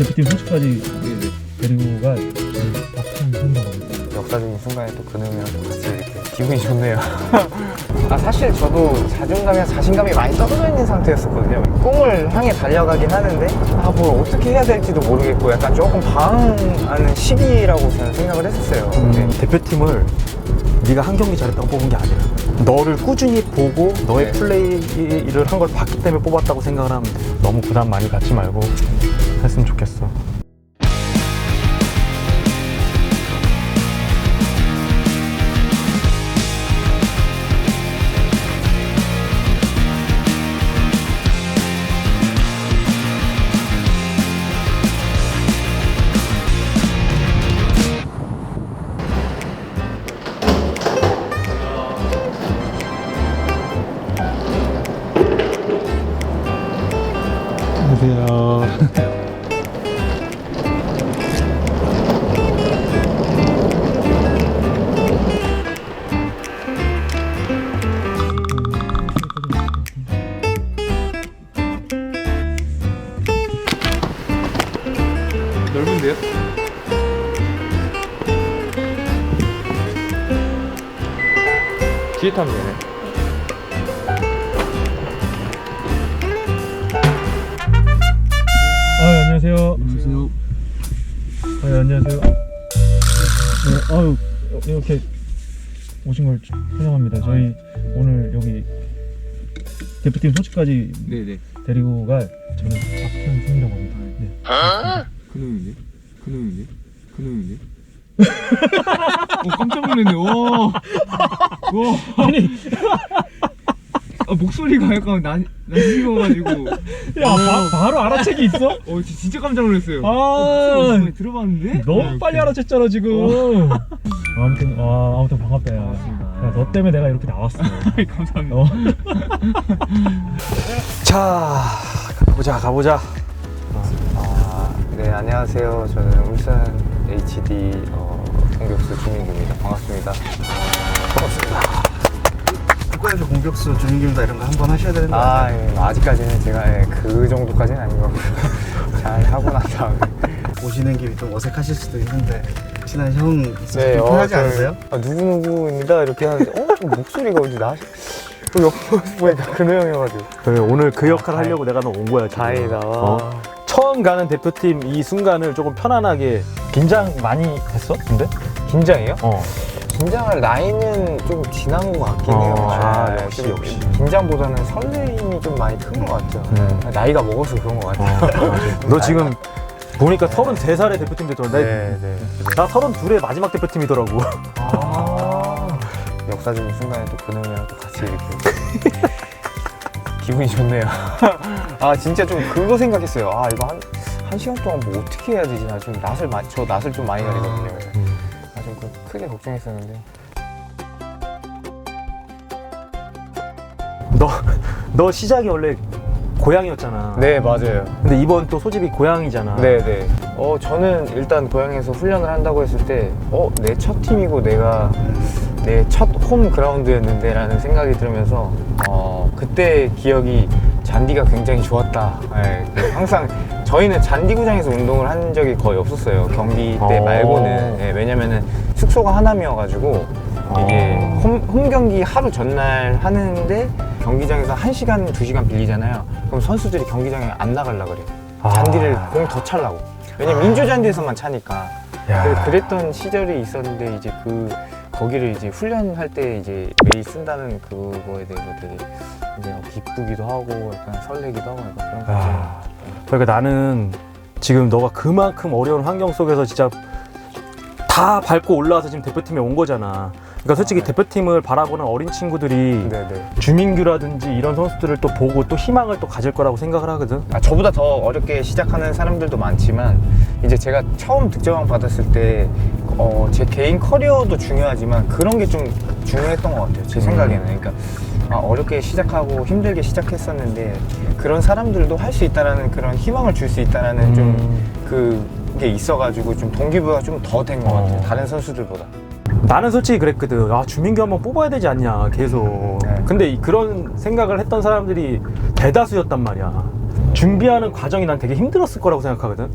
대표팀 소식까지 네네. 데리고 갈 저는 박찬 선수입니다. 역사적인 순간에 또 근음이랑 또 같이 이렇게 기분이 좋네요. 아 사실 저도 자존감이나 자신감이 많이 떨어져 있는 상태였었거든요. 꿈을 향해 달려가긴 하는데 아 뭘 어떻게 해야 될지도 모르겠고 약간 조금 방황하는 시기라고 저는 생각을 했었어요. 근데 음, 대표팀을 네가 한 경기 잘했다고 뽑은 게 아니라 너를 꾸준히 보고 너의 네. 플레이를 한 걸 봤기 때문에 뽑았다고 생각을 하면 돼. 너무 부담 많이 갖지 말고 했으면 좋겠어. 안녕하세요. 뒤에 타면 되네. 아 안녕하세요. 안녕하세요. 아 안녕하세요. 네, 아유 이렇게 오신 걸 환영합니다. 저희 오늘 여기 대표팀 소식까지 네네. 데리고 갈 저는 박찬 선수라고 합니다. 네. 그놈인데? 그놈인데? 어 깜짝 놀랐네. 와. 와. 아니 아, 목소리가 약간 난 난식어가지고. 야 바, 바로 알아채기 있어? 어 지- 진짜 깜짝 놀랐어요. 아. 어, 목소리 들어봤는데? 너무 빨리 알아챘잖아 지금. 아무튼 아 아무튼 반갑다 야. 반갑습니다. 야, 너 때문에 내가 이렇게 나왔어. 아이, 감사합니다. 어. 자, 가보자, 가보자. 아, 네 안녕하세요. 저는 울산 HD 어, 공격수 주민규입니다. 반갑습니다. 국가에서 공격수 주민김다 이런 거 한 번 하셔야 되는 거 아 아니에요? 예, 아직까지는 제가 예, 그 정도까지는 아닌 것 같고요. 잘 하고 난 다음에. 오시는 길이 좀 어색하실 수도 있는데 친한 형 네, 좀 편하지 저- 않으세요? 아, 누구누구입니다. 이렇게 하는데, 어, 좀 목소리가 어디 나? 또 옆에 보니까 근호 형이어가지고. 그래, 오늘 그 역할 아, 하려고 내가 너 온 거야. 지금. 다행이다. 와. 어? 처음 가는 대표팀 이 순간을 조금 편안하게 긴장 많이 했어? 근데? 긴장이요? 어. 긴장할 나이는 좀 지난 것 같긴 해요. 어, 아, 네, 역시, 좀 역시. 긴장보다는 설레임이 좀 많이 큰 것 같죠. 음. 나이가 먹어서 그런 것 같아요. 너 지금 보니까 33살에 대표팀 됐더라. 네, 네. 나 32의 마지막 대표팀이더라고. 아. 역사적인 순간에 또 근홍이랑 또 같이 이렇게. 기분이 좋네요. 아, 진짜 좀 그거 생각했어요. 아, 이거 한, 한 시간 동안 뭐 어떻게 해야 되지? 나좀 낯을, 마, 저 낯을 좀 많이 가리거든요. 크게 걱정했었는데. 너, 너 시작이 원래 고향이었잖아. 네, 맞아요. 근데 이번 또 소집이 고향이잖아. 네네. 어, 저는 일단 고향에서 훈련을 한다고 했을 때, 어, 내 첫 팀이고 내가 내 첫 홈 그라운드였는데 라는 생각이 들면서, 어, 그때 기억이 잔디가 굉장히 좋았다. 예, 그 항상 저희는 잔디구장에서 운동을 한 적이 거의 없었어요. 경기 때 어. 말고는. 예, 왜냐면은 숙소가 하남이어가지고 이게 어. 홈, 홈 경기 하루 전날 하는데 경기장에서 한시간두시간 빌리잖아요. 그럼 선수들이 경기장에 안 나가려 그래요. 아. 잔디를 공 더 찰라고. 왜냐면 민주 잔디에서만 차니까. 야. 그랬던 시절이 있었는데 이제 그 거기를 이제 훈련할 때 이제 매일 쓴다는 그거에 대해서 되게 이제 뭐 기쁘기도 하고 약간 설레기도 하고 약간 그런 거. 아, 그러니까 나는 지금 너가 그만큼 어려운 환경 속에서 진짜 다 밟고 올라와서 지금 대표팀에 온 거잖아. 그러니까 솔직히 아, 네. 대표팀을 바라보는 어린 친구들이 네네. 주민규라든지 이런 선수들을 또 보고 또 희망을 또 가질 거라고 생각을 하거든. 아, 저보다 더 어렵게 시작하는 사람들도 많지만 이제 제가 처음 득점왕 받았을 때 어, 제 개인 커리어도 중요하지만 그런 게 좀 중요했던 것 같아요. 제 생각에는. 그러니까 아, 어렵게 시작하고 힘들게 시작했었는데 그런 사람들도 할 수 있다라는 그런 희망을 줄 수 있다라는 좀 음. 그 게 있어가지고 좀 동기부여가 좀 더 된것 어. 같아요. 다른 선수들보다. 나는 솔직히 그랬거든. 아 주민규 한번 뽑아야 되지 않냐 계속. 네. 근데 이- 그런 생각을 했던 사람들이 대다수였단 말이야. 준비하는 과정이 난 되게 힘들었을 거라고 생각하거든.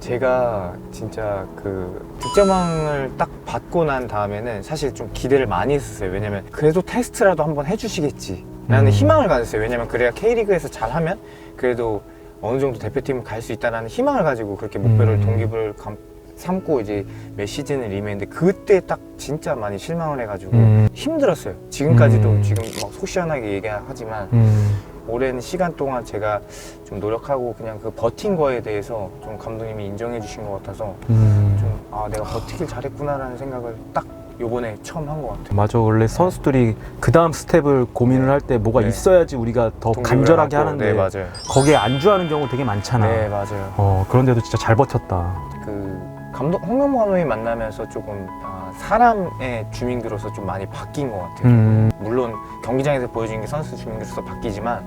제가 진짜 그 득점왕을 딱 받고 난 다음에는 사실 좀 기대를 많이 했었어요. 왜냐면 그래도 테스트라도 한번 해주시겠지. 라는 음. 희망을 가졌어요. 왜냐면 그래야 K리그에서 잘하면 그래도 어느 정도 대표팀을 갈수 있다는 희망을 가지고 그렇게 목표를 음. 동기부를 감- 삼고 이제 몇 시즌을 임했는데 그때 딱 진짜 많이 실망을 해가지고 음. 힘들었어요. 지금까지도 음. 지금 막 속 시원하게 얘기하지만 음. 오랜 시간 동안 제가 좀 노력하고 그냥 그 버틴 거에 대해서 좀 감독님이 인정해 주신 것 같아서 음. 좀아 내가 버티길 잘했구나라는 생각을 딱 요번에 처음 한 것 같아요. 맞아 원래 선수들이 그 다음 스텝을 고민을 할 때 뭐가 네. 있어야지 우리가 더 동기부여를 간절하게 하고, 하는데 네 맞아요. 거기에 안주하는 경우 되게 많잖아. 네 맞아요. 어 그런데도 진짜 잘 버텼다. 그 감독 홍명보 감독님 만나면서 조금 아, 사람의 주민규로서 좀 많이 바뀐 것 같아요. 음. 물론 경기장에서 보여주는 게 선수 주민규로서 바뀌지만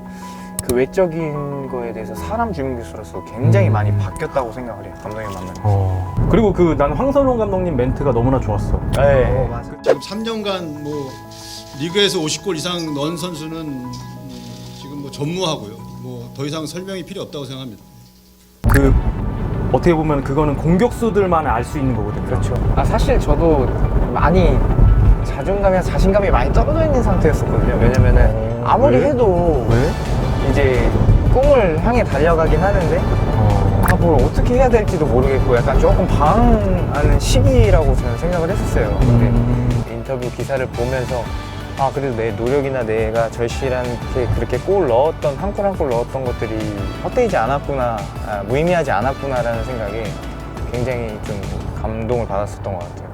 그 외적인 거에 대해서 사람 주민규로서 굉장히 음. 많이 바뀌었다고 생각을 해요. 감독님 만나면. 어. 그리고 그 난 황선홍 감독님 멘트가 너무나 좋았어. 네. 어, 맞아. 지금 3년간 뭐 리그에서 50골 이상 넣은 선수는 음, 지금 뭐 전무하고요. 뭐 더 이상 설명이 필요 없다고 생각합니다. 그 어떻게 보면 그거는 공격수들만 알 수 있는 거거든요. 그렇죠. 아 사실 저도 많이 자존감이나 자신감이 많이 떨어져 있는 상태였었거든요. 왜냐면은 아무리 왜? 해도 왜? 이제 꿈을 향해 달려가긴 하는데 어. 아, 뭘 어떻게 해야 될지도 모르겠고 약간 조금 방황하는 시기라고 저는 생각을 했었어요. 근데 음. 인터뷰 기사를 보면서 아 그래도 내 노력이나 내가 절실하게 그렇게 골 넣었던 한 골 한 골 넣었던 것들이 헛되지 않았구나 아, 무의미하지 않았구나라는 생각에 굉장히 좀 감동을 받았었던 것 같아요.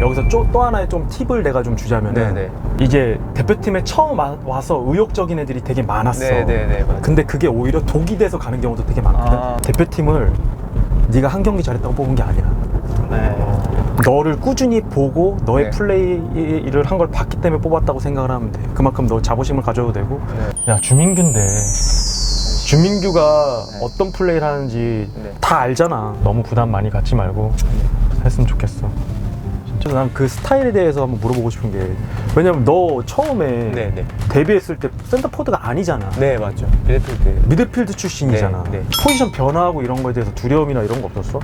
여기서 또, 또 하나의 좀 팁을 내가 좀 주자면은 네네. 이제 대표팀에 처음 와- 와서 의욕적인 애들이 되게 많았어. 네네네. 맞아요. 근데 그게 오히려 독이 돼서 가는 경우도 되게 많거든. 아. 대표팀을 네가 한 경기 잘했다고 뽑은 게 아니야. 네. 너를 꾸준히 보고 너의 네. 플레이를 한 걸 봤기 때문에 뽑았다고 생각을 하면 돼. 그만큼 너 자부심을 가져도 되고. 네. 야 주민규인데 주민규가 네. 어떤 플레이를 하는지 네. 다 알잖아. 너무 부담 많이 갖지 말고 했으면 좋겠어. 진짜 난그 스타일에 대해서 한번 물어보고 싶은 게 왜냐면 너 처음에 네 네. 데뷔했을 때 센터 포드가 아니잖아. 네 맞죠. 미드필드. 미드필드 출신이잖아. 네, 네. 포지션 변화하고 이런 거에 대해서 두려움이나 이런 거 없었어?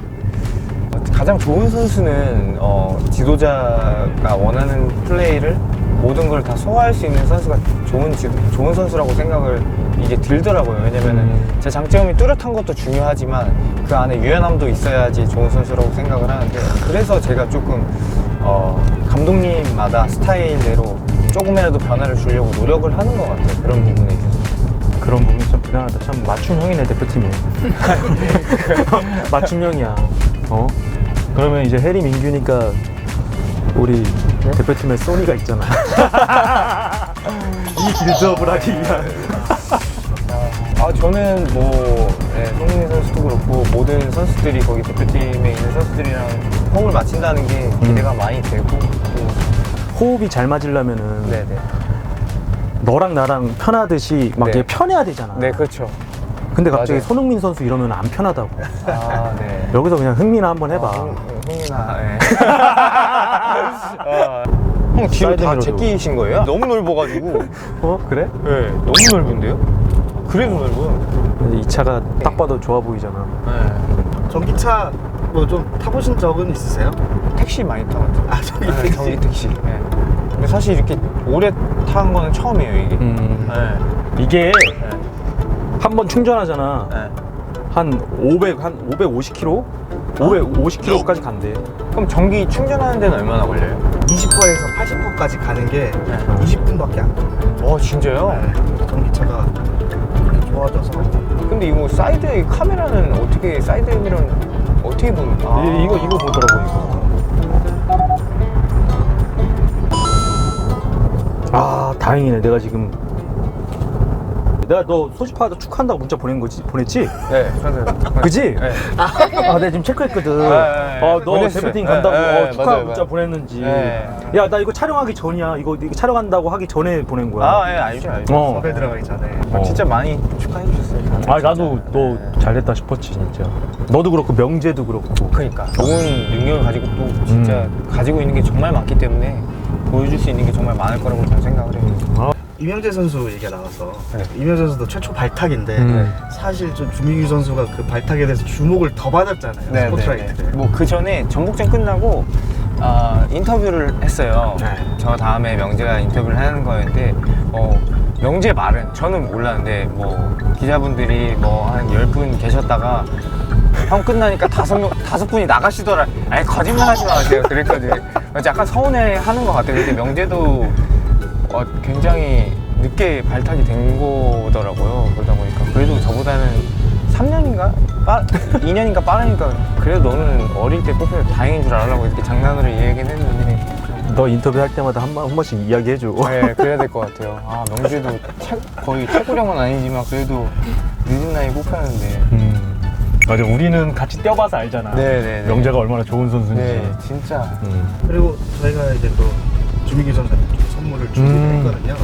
가장 좋은 선수는 어, 지도자가 원하는 플레이를 모든 걸 다 소화할 수 있는 선수가 좋은 지, 좋은 선수라고 생각을 이제 들더라고요. 왜냐면은 음. 제 장점이 뚜렷한 것도 중요하지만 그 안에 유연함도 있어야지 좋은 선수라고 생각을 하는데 그래서 제가 조금 어, 감독님마다 스타일대로 조금이라도 변화를 주려고 노력을 하는 것 같아요. 그런 부분에 있어서. 그런 부분이 좀 대단하다. 참 맞춤형이네 대표팀이. 맞춤형이야. 어? 그러면 이제 해리 민규니까 우리 대표팀에 소니가 있잖아. 이 빌드업을 하기 위한. 아 저는 뭐 네, 손흥민 선수도 그렇고 모든 선수들이 거기 대표팀에 있는 선수들이랑 호흡을 맞춘다는 게 기대가 많이 되고 또 호흡이 잘 맞으려면은 네네 너랑 나랑 편하듯이 막 네. 얘 편해야 되잖아. 네 그렇죠 근데 갑자기 맞아요. 손흥민 선수 이러면 안 편하다고. 아 네 여기서 그냥 흥미나 한번 해봐. 흥민아 네. 어, 형 뒤로 다 사이드 미러도. 제끼신 거예요? 너무 넓어가지고 어 그래? 네 너무 넓은데요? 그래도 넓어요 이 차가 딱 봐도 좋아 보이잖아. 네. 전기차 뭐 좀 타보신 적은 있으세요? 택시 많이 타봤죠 아, 전기 네, 택시. 전기 택시 네. 근데 사실 이렇게 오래 탄 거는 처음이에요 이게 음. 네. 이게 네. 한 번 충전하잖아. 네. 한 500, 한 550km? 550km까지 간대. 그럼 전기 충전하는 데는 얼마나 걸려요? 20%에서 80%까지 가는 게 네. 20분밖에 안 걸려요. 어 진짜요? 네, 전기차가 좋아져서 근데 이거 사이드 이 카메라는 어떻게 사이드 미러는 어떻게 보는? 아. 이- 이거 이거 보더라고 이거. 아 다행이네 내가 지금 내가 너 소집하다 축하한다고 문자 보낸 거지 보냈지? 네, 그지? 네. 아 내가 지금 체크했거든. 네, 네. 아너 보냈어요. 대표팀 네, 간다고 네, 어, 축하 맞아요, 문자 맞아요. 보냈는지. 네. 야 나 이거 촬영하기 전이야. 이거, 이거 촬영한다고 하기 전에 보낸 거야. 아, 예, 알죠, 알죠. 어. 섭외 들어가기 전에 어. 진짜 많이 축하해 주셨어요. 다들 아 진짜. 나도 너 잘됐다 싶었지 진짜. 너도 그렇고 명재도 그렇고. 그러니까 좋은 능력을 가지고 또 진짜 음. 가지고 있는 게 정말 많기 때문에 보여줄 수 있는 게 정말 많을 거라고 저는 생각을 해요. 이명재 선수 얘기가 나와서 네. 이명재 선수도 최초 발탁인데 음. 사실 좀 주민규 선수가 그 발탁에 대해서 주목을 더 받았잖아요. 네, 스포트라이트를. 뭐그 전에 전북전 끝나고 아, 인터뷰를 했어요. 네. 저 다음에 명재가 인터뷰를 하는 거였는데 어, 명재 말은 저는 몰랐는데 뭐 기자분들이 뭐한열분 계셨다가 형 끝나니까 다섯 명 다섯 분이 나가시더라. 아니 거짓말하지 마세요. 그랬거든요. 약간 서운해 하는 것 같아요. 근데 명재도 어, 굉장히 늦게 발탁이 된 거더라고요. 그러다 보니까 그래도 저보다는 3년인가? 빠, 2년인가 빠르니까 그래도 너는 어릴 때 뽑혀서 다행인 줄 알라고 이렇게 장난으로 얘기는 했는데 너 인터뷰 할 때마다 한, 번- 한 번씩 이야기해줘. 네 그래야 될 것 같아요. 아 명재도 최, 거의 최고령은 아니지만 그래도 늦은 나이 뽑혔는데 음. 맞아, 우리는 같이 뛰어봐서 알잖아. 네네네. 명재가 얼마나 좋은 선수인지. 네 진짜 음. 그리고 저희가 이제 또 주민규 선수한테 좀 선물을 준비를 음. 했거든요.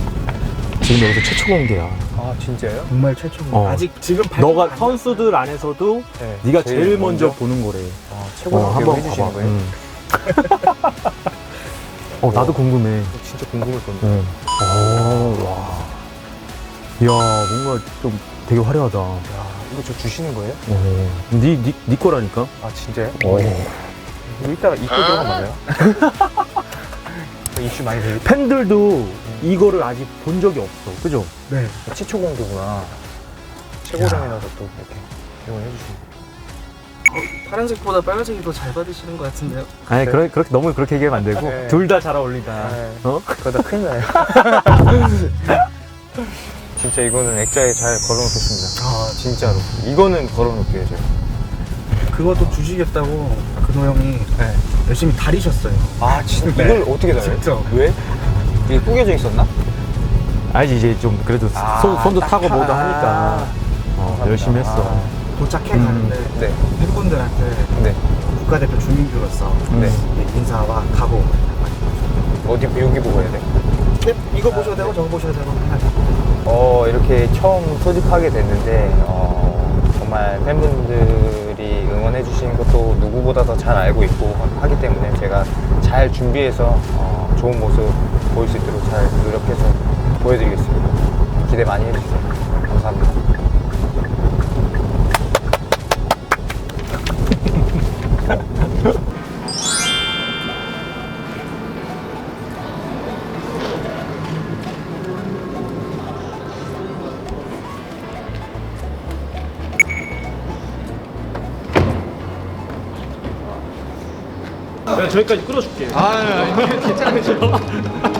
지금 여기서 최초 공개야. 아 진짜요? 정말 최초. 어. 아직 지금 너가 발표가 안 선수들 안에서도 네, 네가 제일, 먼저, 보는 거래. 아, 최고라고 한번 해주시는 봐봐. 거예요? 음. 어, 나도 궁금해. 진짜 궁금했거든요. 응. 오, 와. 이야, 뭔가 좀 되게 화려하다. 어. 야, 이거 저 주시는 거예요? 니, 니, 니 거라니까? 아 진짜요? 오. 이거 이따가 입고 들어가면 안 돼요? 이슈 많이 되겠 팬들도 이거를 아직 본 적이 없어. 그죠? 네. 최초 공개구나. 최고령이라서 또 이렇게 이용을 해주시네. 파란색보다 빨간색이 더 잘 받으시는 것 같은데요. 아니, 그렇게, 그렇게, 너무 그렇게 얘기하면 안 되고. 네. 둘 다 잘 어울린다. 네. 어? 그러다 큰일 나요. 진짜 이거는 액자에 잘 걸어놓겠습니다. 아 진짜로. 이거는 걸어놓을게요 제가. 그것도 주시겠다고 근호 형이 네. 열심히 다리셨어요. 아 진짜 네. 이걸 어떻게 달아요? 직접. 왜? 이게 꾸겨져 있었나? 아니, 이제 좀 그래도 아, 손, 손도 딱 타고 뭐도 아. 하니까. 어, 열심히 했어. 도착해 음. 가는데 네. 팬분들한테 네. 국가대표 주민규로서 네. 인사와 각오. 어디 여기 보고 해야 돼? 네, 이거 보셔야 되고 저거 보셔야 되고 어, 이렇게 처음 소집하게 됐는데, 어, 정말 팬분들이 응원해 주시는 것도 누구보다 더 잘 알고 있고 하- 하기 때문에 제가 잘 준비해서 어, 좋은 모습 보일 수 있도록 잘 노력해서 보여드리겠습니다. 기대 많이 해주세요. 저기까지 끌어줄게. 이거는 액